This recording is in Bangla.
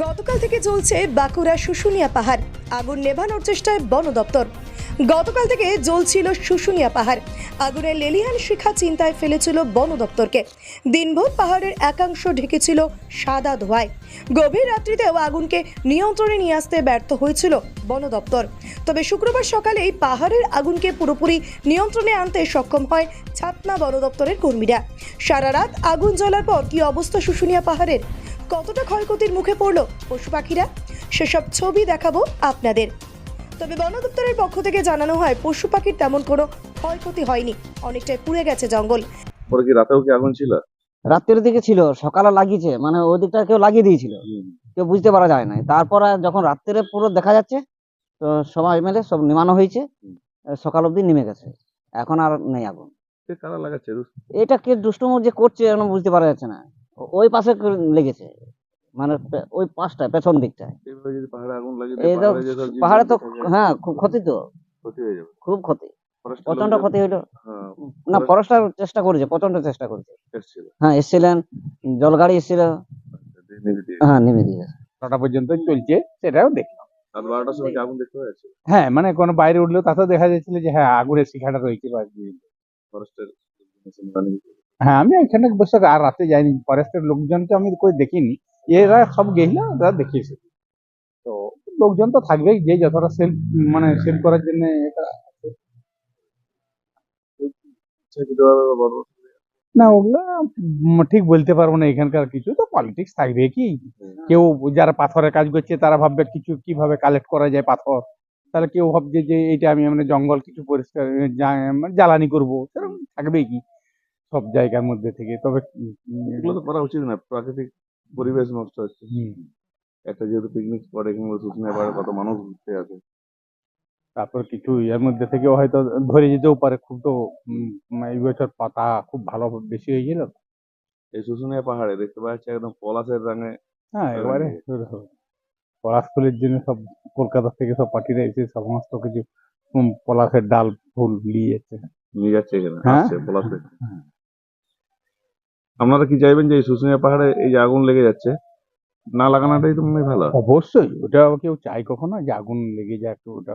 গতকাল থেকে চলছে বাঁকুড়া শুশুনিয়া পাহাড়। আগুন নেভানোর চেষ্টায় বন দপ্তর। গতকাল থেকে জ্বলছিল শুশুনিয়া পাহাড়। আগুনের লেলিহান শিখা চিন্তায় ফেলেছিল বন দপ্তরকে। দিনভর পাহাড়ের একাংশ ঢেকেছিল সাদা ধোয়ায়। গভীর রাত্রিতেও আগুনকে নিয়ন্ত্রণে নিয়ে আসতে ব্যর্থ হয়েছিল বন দপ্তর। তবে শুক্রবার সকালে এই পাহাড়ের আগুনকে পুরোপুরি নিয়ন্ত্রণে আনতে সক্ষম হয় ছাতনা বন দপ্তরের কর্মীরা। সারা রাত আগুন জ্বলার পর কি অবস্থা শুশুনিয়া পাহাড়ের? কতটা ক্ষয়ক্ষতির মুখে পড়ল পশু পাখিরা? সেসব ছবি দেখাবো আপনাদের। তবে বন দপ্তরের পক্ষ থেকে জানানো হয় পশু পাখির তেমন কোনো ক্ষয়ক্ষতি হয়নি। অনেকটাই পুড়ে গেছে জঙ্গল। পরে কি রাতেও কি আগুন ছিল? রাত্রের দিকে ছিল সকালে লাগিয়েছে মানে ওই দিকটা কেউ লাগিয়ে দিয়েছিল। কেউ বুঝতে পারা যায় না তারপরে যখন রাত্রে পুরো দেখা যাচ্ছে তো সবাই মিলে সব নিমানো হয়েছে সকাল অবধি নেমে গেছে। এখন আর নেই আগুন। কারা লাগাচ্ছে? এটা কে দুষ্টুমু যে করছে এখন বুঝতে পারা যাচ্ছে না। ওই পাশে লেগেছে। মানে ওই পাশটায় পেছন দিকটায়। পাহাড়ে আগুন লাগে এই তো হ্যাঁ খুব ক্ষতি তো। ক্ষতি হয়ে যাবে। খুব ক্ষতি। প্রচণ্ড ক্ষতি হইল। হ্যাঁ না ফরেস্টার চেষ্টা করেছে প্রচণ্ড চেষ্টা করেছে। হ্যাঁ এসছিলেন জলগাড়ি এসেছিল। দিয়ে হ্যাঁ নেমে দিয়ে গেছে। নটা পর্যন্ত চলছে সেটাও দেখলাম। রাত বারোটার সময় কি আগুন দেখতে পাচ্ছে হ্যাঁ মানে কোনো বাইরে উঠলেও তাতেও দেখা যাচ্ছিল যে হ্যাঁ আগুনের শিখাটা রয়েছে বা ফরেস্টের হ্যাঁ আমি এখানে বসে আর রাতে যাইনি। ফরেস্টের লোকজনকে আমি কই দেখিনি। এরা সব গেছিল ওরা দেখিয়েছে। তো লোকজন তো থাকবেই যে যতটা সেল মানে সেল করার জন্য এটা না ওগুলো ঠিক বলতে পারব না এখানকার কিছু। তো পলিটিক্স থাকবে কি? কেউ যারা পাথরের কাজ করছে তারা ভাববে কিছু কীভাবে কালেক্ট করা যায় পাথর। তাহলে কেউ ভাবছে যে এটা আমি মানে জঙ্গল কিছু পরিষ্কার মানে জ্বালানি করব। সেরকম থাকবেই কি? সব জায়গার মধ্যে থেকে তবে এগুলো তো করা উচিত না প্রাকৃতিক পরিবেশ নষ্ট হচ্ছে। একটা যেহেতু পিকনিক স্পট এখানে শুকনো পাহাড়ে কত মানুষ ঘুরতে আসে। তারপর কিছু ইয়ার মধ্যে থেকেও হয়তো ধরে যেতেও পারে খুব তো উম, এই বছর পাতা খুব ভালো বেশি হয়েছিল। তো। এই শুশুনিয়া পাহাড়ে দেখতে পাওয়া যাচ্ছে একদম পলাশের রঙে। হ্যাঁ এবারে পলাশ ফুলের জন্য সব কলকাতা থেকে সব পার্টিরা এসে সমস্ত কিছু পলাশের ডাল ফুল নিয়ে যাচ্ছে। নিয়ে যাচ্ছে এখানে? হ্যাঁ। আপনারা কি চাইবেন যে এই শুশুনিয়া পাহাড়ে এই যে আগুন লেগে যাচ্ছে? না লাগানোটাই তো মনে হয় ভালো অবশ্যই, ওটা কেউ চাই কখনো যে আগুন লেগে যাক, ওটা